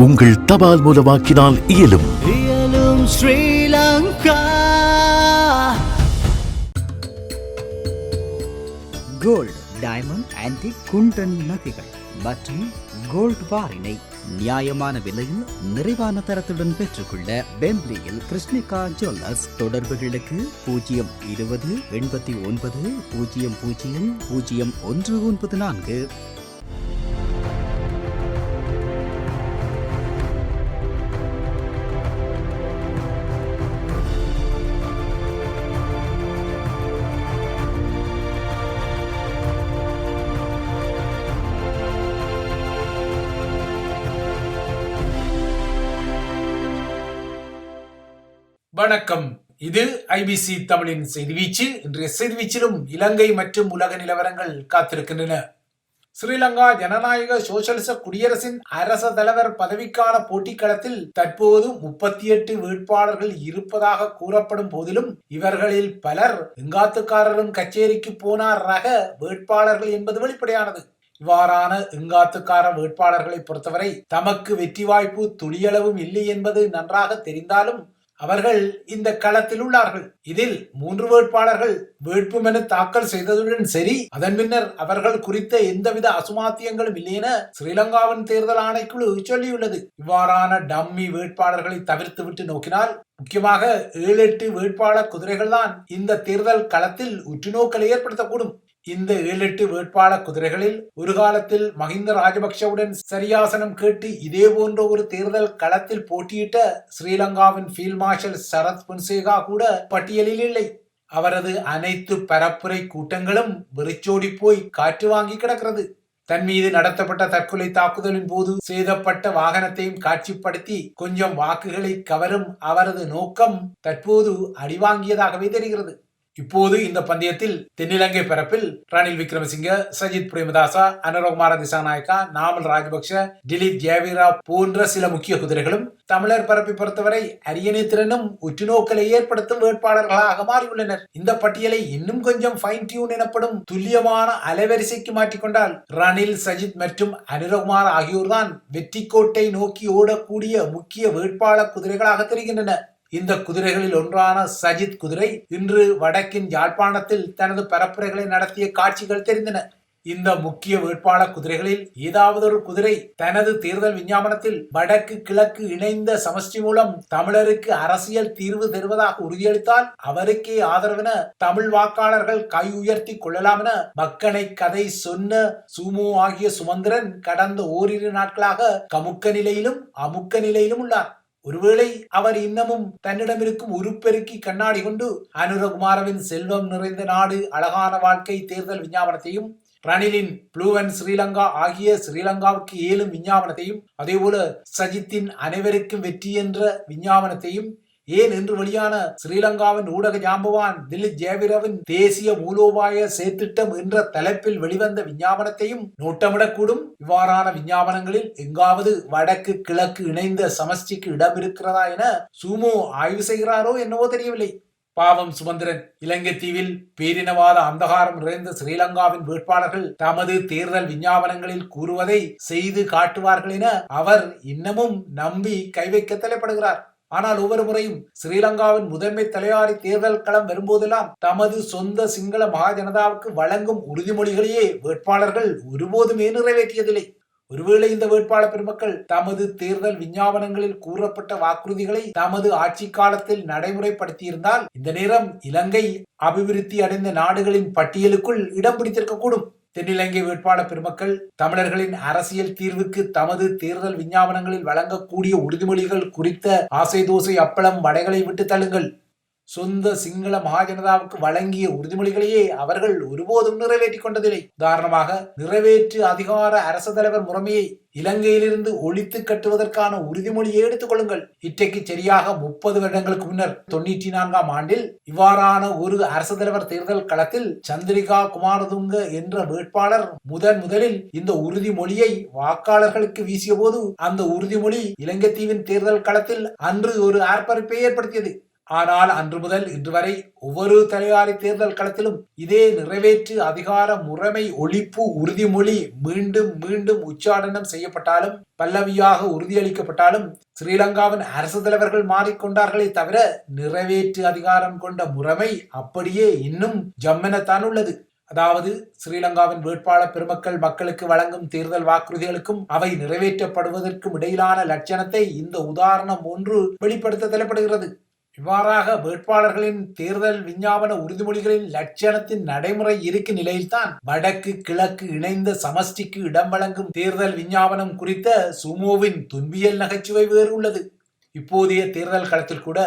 உங்கள் தபால் மூலமாக்கினால் இயலும். இயலும் Sri Lanka. Gold diamond antique kundan நகைகள். மற்றும் கோல்ட் பாரினை நியாயமான விலையில் நிறைவான தரத்துடன் பெற்றுக்கொள்ள பெம்ப்லியில் கிருஷ்ணிகா ஜுவல்லர்ஸ் தொடர்புகளுக்கு பூஜ்ஜியம் இருபது எண்பத்தி ஒன்பது பூஜ்ஜியம் பூஜ்ஜியம் பூஜ்ஜியம் ஒன்று ஒன்பது நான்கு. வணக்கம். இது ஐபிசி தமிழின் செய்தி வீச்சு. இன்றைய செய்தி வீச்சிலும் இலங்கை மற்றும் உலக நிலவரங்கள் காத்திருக்கின்றன. ஸ்ரீலங்கா ஜனநாயக சோசலிச குடியரசின் அரச தலைவர் பதவிக்கான போட்டிக்களத்தில் தற்போது முப்பத்தி எட்டு வேட்பாளர்கள் இருப்பதாக கூறப்படும் போதிலும் இவர்களில் பலர் எங்காத்துக்காரரும் கச்சேரிக்கு போனார் ரக வேட்பாளர்கள் என்பது வெளிப்படையானது. இவ்வாறான எங்காத்துக்கார வேட்பாளர்களை பொறுத்தவரை தமக்கு வெற்றி வாய்ப்பு துளியளவும் இல்லை என்பது நன்றாக தெரிந்தாலும் அவர்கள் இந்த களத்தில் உள்ளார்கள். இதில் மூன்று வேட்பாளர்கள் வேட்புமனு தாக்கல் செய்ததுடன் சரி அதன் பின்னர் அவர்கள் குறித்த எந்தவித அசுமாத்தியங்களும் இல்லை என ஸ்ரீலங்காவின் தேர்தல் ஆணைக்குழு சொல்லியுள்ளது. இவ்வாறான டம்மி வேட்பாளர்களை தவிர்த்து விட்டு நோக்கினால் முக்கியமாக ஏழு எட்டு வேட்பாளர் குதிரைகள் தான் இந்த தேர்தல் களத்தில் உற்றுநோக்கலை ஏற்படுத்தக்கூடும். இந்த ஏழு எட்டு வேட்பாளர் குதிரைகளில் ஒரு காலத்தில் மஹிந்த ராஜபக்ஷவுடன் சரியாசனம் கேட்டு இதே போன்ற ஒரு தேர்தல் களத்தில் போட்டியிட்ட ஸ்ரீலங்காவின் ஃபீல்ட் மார்ஷல் சரத் பொன்சேகா கூட பட்டியலில் இல்லை. அவரது அனைத்து பரப்புரை கூட்டங்களும் வெறிச்சோடி போய் காற்று வாங்கி கிடக்கிறது. தன் மீது நடத்தப்பட்ட தற்கொலை தாக்குதலின் போது சேதப்பட்ட வாகனத்தையும் காட்சிப்படுத்தி கொஞ்சம் வாக்குகளை கவரும் அவரது நோக்கம் தற்போது அடிவாங்கியதாகவே தெரிகிறது. இப்போது இந்த பந்தயத்தில் தென்னிலங்கை பரப்பில் ரணில் விக்ரமசிங்க சஜித் பிரேமதாசா அனுரகுமார திசாநாயக்கா நாமல் ராஜபக்ஷ திலீப் ஜெயவீரா போன்ற சில முக்கிய குதிரைகளும் தமிழர் பரப்பை பொறுத்தவரை அரியணை திறனும் உற்றுநோக்கலை ஏற்படுத்தும் வேட்பாளர்களாக மாறியுள்ளனர். இந்த பட்டியலை இன்னும் கொஞ்சம் ஃபைன் டியூன் எனப்படும் துல்லியமான அலைவரிசைக்கு மாற்றிக்கொண்டால் ரணில் சஜித் மற்றும் அனுரகுமார் ஆகியோர்தான் வெற்றிக்கோட்டை நோக்கி ஓடக்கூடிய முக்கிய வேட்பாளர் குதிரைகளாக தெரிகின்றன. இந்த குதிரைகளில் ஒன்றான சஜித் குதிரை இன்று வடக்கின் யாழ்ப்பாணத்தில் தனது பரப்புரைகளை நடத்திய காட்சிகள் தெரிந்தன. இந்த முக்கிய வேட்பாளர் குதிரைகளில் ஏதாவது ஒரு குதிரை தனது தேர்தல் விஞ்ஞாபனத்தில் வடக்கு கிழக்கு இணைந்த சமஷ்டி மூலம் தமிழருக்கு அரசியல் தீர்வு தருவதாக உறுதியளித்தால் அவருக்கே ஆதரவென தமிழ் வாக்காளர்கள் கை உயர்த்தி கொள்ளலாம் என மக்கனை கதை சொன்ன சுமு ஆகிய சுமந்திரன் கடந்த ஓரிரு நாட்களாக கமுக்க நிலையிலும் அமுக்க நிலையிலும் உள்ளார். ஒருவேளை அவர் இன்னமும் தன்னிடம் இருக்கும் உருப்பெருக்கி கண்ணாடி கொண்டு அனுரகுமாரவின் செல்வம் நிறைந்த நாடு அழகான வாழ்க்கை தேர்தல் விஞ்ஞாபனத்தையும் ரணிலின் ப்ளூவன் ஸ்ரீலங்கா ஆகிய ஸ்ரீலங்காவுக்கு ஏழும் விஞ்ஞாபனத்தையும் அதேபோல சஜித்தின் அனைவருக்கும் வெற்றி என்ற விஞ்ஞாபனத்தையும் ஏன் என்று வெளியான ஸ்ரீலங்காவின் ஊடக ஜாம்பவான் திலீப் ஜேவிரவின் தேசிய மூலோபாய செயற்திட்டம் என்ற தலைப்பில் வெளிவந்த விஞ்ஞாபனத்தையும் நோட்டமிடக்கூடும். இவ்வாறான விஞ்ஞாபனங்களில் எங்காவது வடக்கு கிழக்கு இணைந்த சமஷ்டிக்கு இடம் இருக்கிறதா என சுமோ ஆய்வு செய்கிறாரோ என்னவோ தெரியவில்லை. பாவம் சுமந்திரன் இலங்கை தீவில் பேரினவாத அந்தகாரம் நிறைந்த ஸ்ரீலங்காவின் வேட்பாளர்கள் தமது தேர்தல் விஞ்ஞாபனங்களில் கூறுவதை செய்து காட்டுவார்கள் என அவர் இன்னமும் நம்பி கை வைக்க தலைப்படுகிறார். ஆனால் ஒவ்வொரு முறையும் ஸ்ரீலங்காவின் முதன்மை தலையாரி தேர்தல் களம் வரும்போதெல்லாம் தமது சொந்த சிங்கள மகாஜனதாவுக்கு வழங்கும் உறுதிமொழிகளையே வேட்பாளர்கள் ஒருபோதுமே நிறைவேற்றியதில்லை. ஒருவேளை இந்த வேட்பாளர் பெருமக்கள் தமது தேர்தல் விஞ்ஞாபனங்களில் கூறப்பட்ட வாக்குறுதிகளை தமது ஆட்சி காலத்தில் நடைமுறைப்படுத்தியிருந்தால் இந்த நேரம் இலங்கை அபிவிருத்தி அடைந்த நாடுகளின் பட்டியலுக்குள் இடம் பிடித்திருக்கக்கூடும். தென்னிலங்கை வேட்பாளர் பெருமக்கள் தமிழர்களின் அரசியல் தீர்வுக்கு தமது தேர்தல் விஞ்ஞாபனங்களில் வழங்கக்கூடிய உறுதிமொழிகள் குறித்த ஆசை தோசை அப்பளம் வடைகளை விட்டு தள்ளுங்கள். சொந்த சிங்கள மகாஜனதாவுக்கு வழங்கிய உறுதிமொழிகளையே அவர்கள் ஒருபோதும் நிறைவேற்றிக் கொண்டதில்லை. உதாரணமாக நிறைவேற்று அதிகார அரசு தலைவர் முறைமையை இலங்கையிலிருந்து ஒழித்து கட்டுவதற்கான உறுதிமொழியை எடுத்துக் கொள்ளுங்கள். இன்றைக்கு சரியாக முப்பது வருடங்களுக்கு முன்னர் தொண்ணூற்றி நான்காம் ஆண்டில் இவ்வாறான ஒரு அரசு தலைவர் தேர்தல் களத்தில் சந்திரிகா குமாரதுங்க என்ற வேட்பாளர் முதன் முதலில் இந்த உறுதிமொழியை வாக்காளர்களுக்கு வீசிய போது அந்த உறுதிமொழி இலங்கை தீவின் தேர்தல் களத்தில் அன்று ஒரு ஆர்ப்பரிப்பை ஏற்படுத்தியது. ஆனால் அன்று முதல் இன்று வரை ஒவ்வொரு தலைவாரி தேர்தல் களத்திலும் இதே நிறைவேற்று அதிகார முறைமை ஒழிப்பு உறுதிமொழி மீண்டும் மீண்டும் உச்சாடனம் செய்யப்பட்டாலும் பல்லவியாக உறுதியளிக்கப்பட்டாலும் ஸ்ரீலங்காவின் அரசு தலைவர்கள் மாறிக்கொண்டார்களே தவிர நிறைவேற்று அதிகாரம் கொண்ட முறைமை அப்படியே இன்னும் ஜம்மெனத்தான் உள்ளது. அதாவது ஸ்ரீலங்காவின் வேட்பாளர் பெருமக்கள் மக்களுக்கு வழங்கும் தேர்தல் வாக்குறுதிகளுக்கும் அவை நிறைவேற்றப்படுவதற்கும் இடையிலான லட்சணத்தை இந்த உதாரணம் ஒன்று வெளிப்படுத்த தலைப்படுகிறது. இவ்வாறாக வேட்பாளர்களின் தேர்தல் விஞ்ஞாபன உறுதிமொழிகளின் லட்சணத்தின் நடைமுறை இருக்கும் நிலையில்தான் வடக்கு கிழக்கு இணைந்த சமஷ்டிக்கு இடம் வழங்கும் தேர்தல் விஞ்ஞாபனம் குறித்த சுமோவின் துன்பியல் நகைச்சுவை வேறு உள்ளது. இப்போதைய தேர்தல் களத்தில் கூட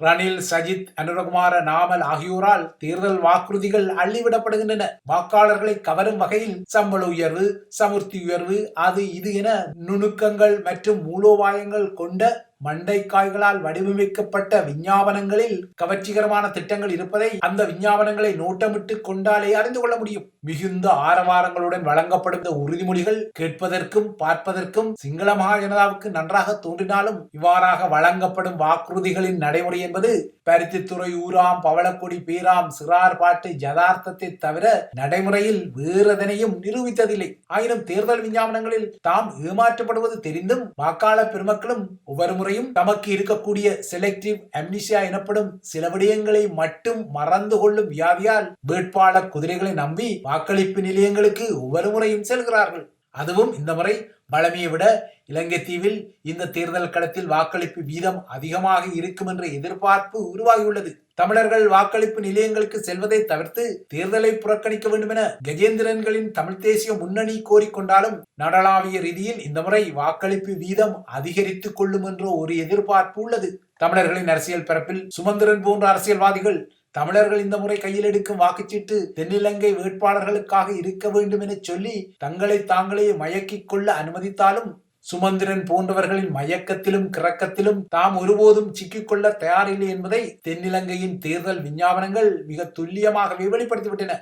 ரணில் சஜித் அனுரகுமார நாமல் ஆகியோரால் தேர்தல் வாக்குறுதிகள் அள்ளிவிடப்படுகின்றன. வாக்காளர்களை கவரும் வகையில் சம்பள உயர்வு சமுர்த்தி உயர்வு அது இது என நுணுக்கங்கள் மற்றும் மூலோபாயங்கள் கொண்ட மண்டைக்காய்களால் வடிவமைக்கப்பட்ட விஞ்ஞாபனங்களில் கவர்ச்சிகரமான திட்டங்கள் இருப்பதை அந்த விஞ்ஞாபனங்களை நோட்டமிட்டு கொண்டாலே அறிந்து கொள்ள முடியும். மிகுந்த ஆரவாரங்களுடன் வழங்கப்படும் இந்த உறுதிமொழிகள் கேட்பதற்கும் பார்ப்பதற்கும் சிங்கள மகா ஜனதாவுக்கு நன்றாக தோன்றினாலும் இவ்வாறாக வழங்கப்படும் வாக்குறுதிகளின் நடைமுறை என்பது பருத்தித்துறை ஊராம் பவளக்கொடி பீராம் சிறார் பாட்டு ஜதார்த்தத்தை தவிர நடைமுறையில் வேறதனையும் நிரூபித்ததில்லை. ஆயினும் தேர்தல் விஞ்ஞாபனங்களில் தாம் ஏமாற்றப்படுவது தெரிந்தும் வாக்காளர் பெருமக்களும் ஒவ்வொரு முறையும் தமக்கு இருக்கக்கூடிய செலக்டிவ் அம்னிஷியா எனப்படும் சில விடயங்களை மட்டும் மறந்து கொள்ளும் வியாதியால் வேட்பாளர் குதிரைகளை நம்பி வாக்களிப்பு நிலையங்களுக்கு ஒவ்வொரு முறையும் செல்கிறார்கள். அதுவும் இந்த முறை பழமையை விட இலங்கை தீவில் இந்த தேர்தல் களத்தில் வாக்களிப்பு வீதம் அதிகமாக இருக்கும் என்ற எதிர்பார்ப்பு உருவாகியுள்ளது. தமிழர்கள் வாக்களிப்பு நிலையங்களுக்கு செல்வதை தவிர்த்து தேர்தலை புறக்கணிக்க வேண்டும் என கஜேந்திரன்களின் தமிழ் தேசிய முன்னணி கோரிக்கொண்டாலும் நாடளாவிய ரீதியில் இந்த முறை வாக்களிப்பு வீதம் அதிகரித்துக் கொள்ளும் என்ற ஒரு எதிர்பார்ப்பு உள்ளது. தமிழர்களின் அரசியல் பரப்பில் சுமந்திரன் போன்ற அரசியல்வாதிகள் தமிழர்கள் இந்த முறை கையில் எடுக்கும் வாக்குச்சீட்டு தென்னிலங்கை வேட்பாளர்களுக்காக இருக்க வேண்டும் என சொல்லி தங்களை தாங்களே மயக்கிக் கொள்ள அனுமதித்தாலும் சுமந்திரன் போன்றவர்களின் மயக்கத்திலும் கிறக்கத்திலும் தாம் ஒருபோதும் சிக்கிக்கொள்ள தயாரில்லை என்பதை தென்னிலங்கையின் தேர்தல் விஞ்ஞாபனங்கள் மிக துல்லியமாகவே வெளிப்படுத்திவிட்டன.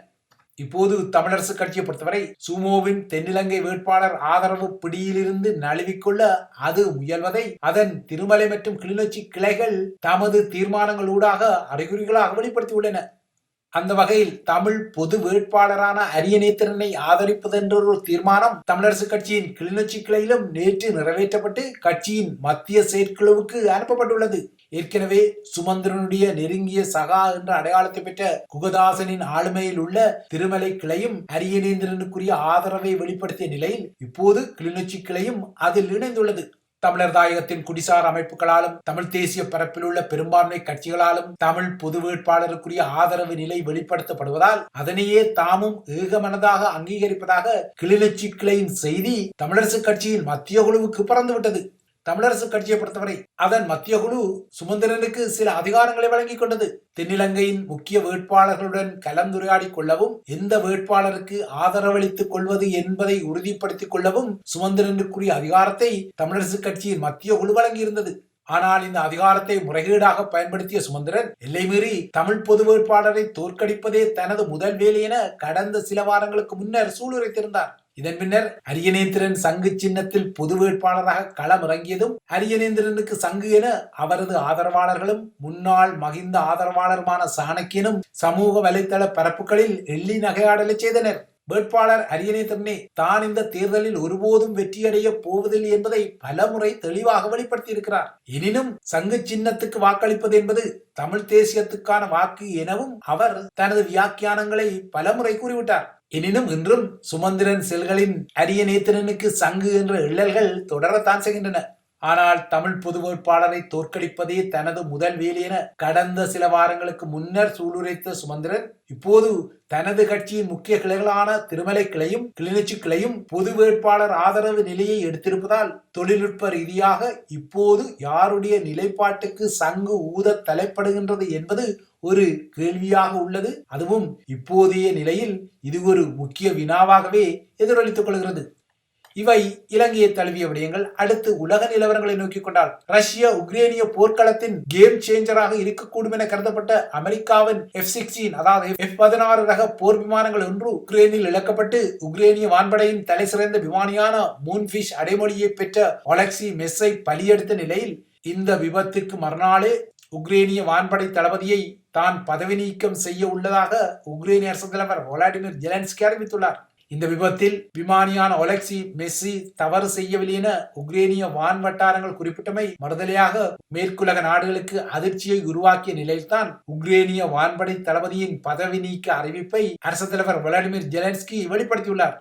இப்போது தமிழரசு கட்சியை பொறுத்தவரை சுமோவின் தென்னிலங்கை வேட்பாளர் ஆதரவு பிடியிலிருந்து நழுவிக்கொள்ள அது முயல்வதை அதன் திருமலை மற்றும் கிளிநொச்சி கிளைகள் தமது தீர்மானங்களூடாக அறிகுறிகளாக வெளிப்படுத்தியுள்ளன. அந்த வகையில் தமிழ் பொது வேட்பாளரான அரியநேத்திரனை ஆதரிப்பது என்ற ஒரு தீர்மானம் தமிழரசு கட்சியின் கிளிநொச்சி கிளையிலும் நேற்று நிறைவேற்றப்பட்டு கட்சியின் மத்திய செயற்குழுவுக்கு அனுப்பப்பட்டுள்ளது. ஏற்கனவே சுமந்திரனுடைய நெருங்கிய சகா என்ற அடையாளத்தை பெற்ற குகதாசனின் ஆளுமையில் உள்ள திருமலை கிளையும் அரியநேந்திரனுக்குரிய ஆதரவை வெளிப்படுத்திய நிலையில் இப்போது கிளிநொச்சி கிளையும் அதில் இணைந்துள்ளது. தமிழர் தாயகத்தின் குடிசார் அமைப்புகளாலும் தமிழ் தேசிய பரப்பில் உள்ள பெரும்பான்மை கட்சிகளாலும் தமிழ் பொது வேட்பாளருக்குரிய ஆதரவு நிலை வெளிப்படுத்தப்படுவதால் அதனையே தாமும் ஏகமனதாக அங்கீகரிப்பதாக கிளிநொச்சி கிளையின் செய்தி தமிழரசு கட்சியின் மத்திய குழுவுக்கு பறந்துவிட்டது. தமிழரசு கட்சியை பொறுத்தவரை அதன் மத்திய குழு சுமந்திரனுக்கு சில அதிகாரங்களை வழங்கிக் கொண்டது. தென்னிலங்கையின் முக்கிய வேட்பாளர்களுடன் கலந்துரையாடி கொள்ளவும் எந்த வேட்பாளருக்கு ஆதரவளித்துக் கொள்வது என்பதை உறுதிப்படுத்திக் கொள்ளவும் சுமந்திரனுக்குரிய அதிகாரத்தை தமிழரசு கட்சியின் மத்திய குழு வழங்கியிருந்தது. ஆனால் இந்த அதிகாரத்தை முறைகேடாக பயன்படுத்திய சுமந்திரன் எல்லை மீறி தமிழ் பொது வேட்பாளரை தோற்கடிப்பதே தனது முதல் வேலை என கடந்த சில வாரங்களுக்கு முன்னர் சூளுரைத்திருந்தார். இதன் பின்னர் அரியநேந்திரன் சங்கு சின்னத்தில் பொது வேட்பாளராக களம் இறங்கியதும் அரியநேந்திரனுக்கு சங்கு என அவரது ஆதரவாளர்களும் முன்னாள் மகிந்த ஆதரவாளருமான சாணக்கியனும் சமூக வலைதள பரப்புகளில் எள்ளி நகையாடலை செய்தனர். வேட்பாளர் அரியநேத்திரனே தான் இந்த தேர்தலில் ஒருபோதும் வெற்றியடைய போவதில்லை என்பதை பலமுறை தெளிவாக வெளிப்படுத்தியிருக்கிறார். எனினும் சங்கு சின்னத்துக்கு வாக்களிப்பது என்பது தமிழ் தேசியத்துக்கான வாக்கு எனவும் அவர் தனது வியாக்கியானங்களை பலமுறை கூறிவிட்டார். எனினும் இன்றும் சுமந்திரன் செல்களின் அரிய நேத்திரனுக்கு சங்கு என்ற இழல்கள் தொடரத்தான் செய்கின்றன. ஆனால் தமிழ் பொது வேட்பாளரை தோற்கடிப்பதே தனது முதல் வேலை என கடந்த சில வாரங்களுக்கு முன்னர் சூளுரைத்த சுமந்திரன் இப்போது தனது கட்சியின் முக்கிய கிளைகளான திருமலை கிளையும் கிளிநொச்சி கிளையும் பொது வேட்பாளர் ஆதரவு நிலையை எடுத்திருப்பதால் தொழில்நுட்ப ரீதியாக இப்போது யாருடைய நிலைப்பாட்டுக்கு சங்கு ஊத தலைப்படுகின்றது என்பது ஒரு கேள்வியாக உள்ளது. அதுவும் இப்போதைய நிலையில் இது ஒரு முக்கிய வினாவாகவே எதிரொலித்துக் கொள்கிறது. இவை இலங்கையை தழுவிய விடயங்கள். அடுத்து உலக நிலவரங்களை நோக்கிக் கொண்டால் ரஷ்ய உக்ரேனிய போர்க்களத்தின் கேம் சேஞ்சராக இருக்கக்கூடும் என கருதப்பட்ட அமெரிக்காவின் எஃப் சிக்ஸ்டீன் அதாவது எஃப் பதினாறு ரக போர் விமானங்கள் ஒன்று உக்ரேனில் இழக்கப்பட்டு உக்ரேனிய வான்படையின் தலை சிறந்த விமானியான மூன்பிஷ் அடைமொழியை பெற்ற ஒலக்சி மெஸ்ஸை பலியெடுத்த நிலையில் இந்த விபத்திற்கு மறுநாளே உக்ரேனிய வான்படை தளபதியை தான் பதவி நீக்கம் செய்ய உள்ளதாக உக்ரைனிய அரசு தலைவர் விளாடிமிர் ஜெலன்ஸ்கி அறிவித்துள்ளார். இந்த விபத்தில் விமானியான ஒலெக்சி மெஸ்ஸி தவறு செய்யவில்லை என உக்ரேனிய வான் வட்டாரங்கள் குறிப்பிட்டமை மறுதலையாக மேற்குலக நாடுகளுக்கு அதிர்ச்சியை உருவாக்கிய நிலையில்தான் உக்ரேனிய வான்படை தளபதியின் பதவி நீக்க அறிவிப்பை அரசு தலைவர் விளாடிமிர் ஜெலன்ஸ்கி வெளிப்படுத்தியுள்ளார்.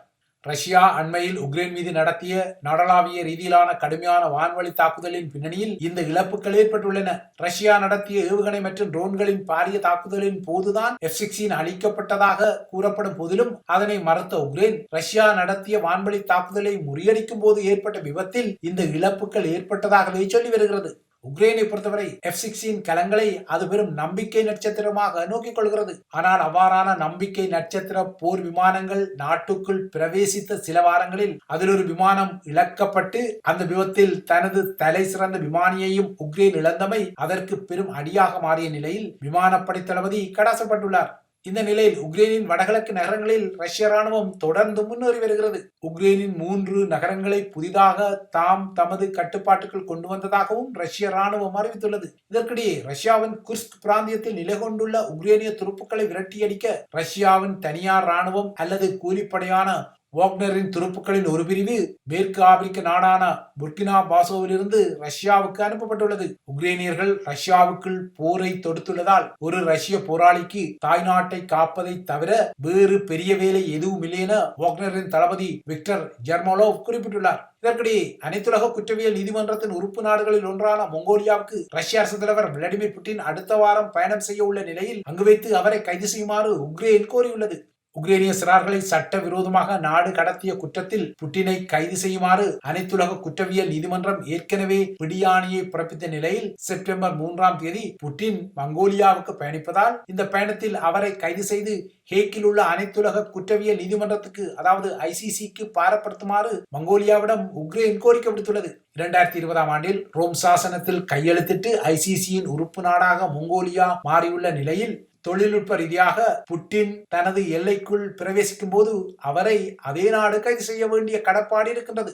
ரஷ்யா அண்மையில் உக்ரைன் மீது நடத்திய நாடளாவிய ரீதியிலான கடுமையான வான்வழி தாக்குதலின் பின்னணியில் இந்த இழப்புகள் ஏற்பட்டுள்ளன. ரஷ்யா நடத்திய ஏவுகணை மற்றும் ட்ரோன்களின் பாரிய தாக்குதலின் போதுதான் எஃப் சிக்ஸ்டீன் அளிக்கப்பட்டதாக கூறப்படும் போதிலும் அதனை மறுத்த உக்ரைன் ரஷ்யா நடத்திய வான்வழி தாக்குதலை முறியடிக்கும் போது ஏற்பட்ட விபத்தில் இந்த இழப்புகள் ஏற்பட்டதாகவே சொல்லி வருகிறது. உக்ரைனை பொறுத்தவரை எஃப் சிக்ஸ்டீன் கலங்களை அது வெறும் நம்பிக்கை நட்சத்திரமாக நோக்கிக் கொள்கிறது. ஆனால் அவ்வாறான நம்பிக்கை நட்சத்திர போர் விமானங்கள் நாட்டுக்குள் பிரவேசித்த சில வாரங்களில் அதில் ஒரு விமானம் இழக்கப்பட்டு அந்த விபத்தில் தனது தலை சிறந்த விமானியையும் உக்ரைன் இழந்தமை அதற்கு பெரும் அடியாக மாறிய நிலையில் விமானப்படை தளபதி கடாசப்பட்டுள்ளார். இந்த நிலையில் உக்ரைனின் வடகிழக்கு நகரங்களில் ரஷ்ய ராணுவம் தொடர்ந்து முன்னேறி வருகிறது. உக்ரைனின் மூன்று நகரங்களை புதிதாக தாம் தமது கட்டுப்பாட்டுக்குள் கொண்டு வந்ததாகவும் ரஷ்ய ராணுவம் அறிவித்துள்ளது. இதற்கிடையே ரஷ்யாவின் குர்ஸ்க் பிராந்தியத்தில் நிலை கொண்டுள்ள உக்ரைனிய துருப்புக்களை விரட்டியடிக்க ரஷ்யாவின் தனியார் ராணுவம் அல்லது கூலிப்படையான வாக்னரின் துருப்புக்களின் ஒரு பிரிவு மேற்கு ஆப்பிரிக்க நாடான புர்கினா பாசோவிலிருந்து ரஷ்யாவுக்கு அனுப்பப்பட்டுள்ளது. உக்ரேனியர்கள் ரஷ்யாவுக்குள் போரை தொடுத்துள்ளதால் ஒரு ரஷ்ய போராளிக்கு தாய்நாட்டை காப்பதை தவிர வேறு பெரிய வேலை எதுவும் இல்லை என வாக்னரின் தளபதி விக்டர் ஜெர்மோலோவ் குறிப்பிட்டுள்ளார். இதற்கிடையே அனைத்துலக குற்றவியல் நீதிமன்றத்தின் உறுப்பு நாடுகளில் ஒன்றான மங்கோலியாவுக்கு ரஷ்ய அரசு தலைவர் விளாடிமிர் புட்டின் அடுத்த வாரம் பயணம் செய்ய உள்ள நிலையில் அங்கு வைத்து அவரை கைது செய்யுமாறு உக்ரேன் கோரியுள்ளது. உக்ரைனிய சிறார்களை சட்டவிரோதமாக நாடு கடத்திய குற்றத்தில் புட்டினை கைது செய்யுமாறு அனைத்துலக குற்றவியல் நீதிமன்றம் ஏற்கனவே பிடியாணையை பிறப்பித்த நிலையில் செப்டம்பர் மூன்றாம் தேதி புட்டின் மங்கோலியாவுக்கு பயணிப்பதால் இந்த பயணத்தில் அவரை கைது செய்து ஹேக்கில் உள்ள அனைத்துலக குற்றவியல் நீதிமன்றத்துக்கு அதாவது ஐசிசிக்கு பாரப்படுத்துமாறு மங்கோலியாவிடம் உக்ரைன் கோரிக்கை விடுத்துள்ளது. இரண்டாயிரத்தி இருபதாம் ஆண்டில் ரோம் சாசனத்தில் கையெழுத்திட்டு ஐசிசியின் உறுப்பு நாடாக மங்கோலியா மாறியுள்ள நிலையில் தொழில்நுட்ப ரீதியாக புட்டின் தனது எல்லைக்குள் பிரவேசிக்கும் போது அவரை அதே நாடு கைது செய்ய வேண்டிய கடப்பாடு இருக்கின்றது.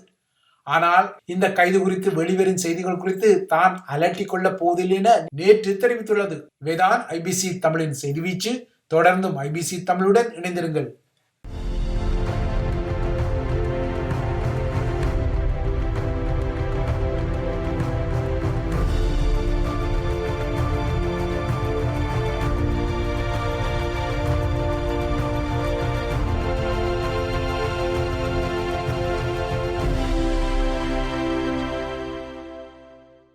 ஆனால் இந்த கைது குறித்து வெளிவரும் செய்திகள் குறித்து தான் அலட்டிக் கொள்ளப் போவதில்லை என நேற்று தெரிவித்துள்ளது. வேதான் ஐபிசி தமிழின் செய்தி வீச்சு தொடர்ந்தும் ஐபிசி தமிழுடன் இணைந்திருங்கள்.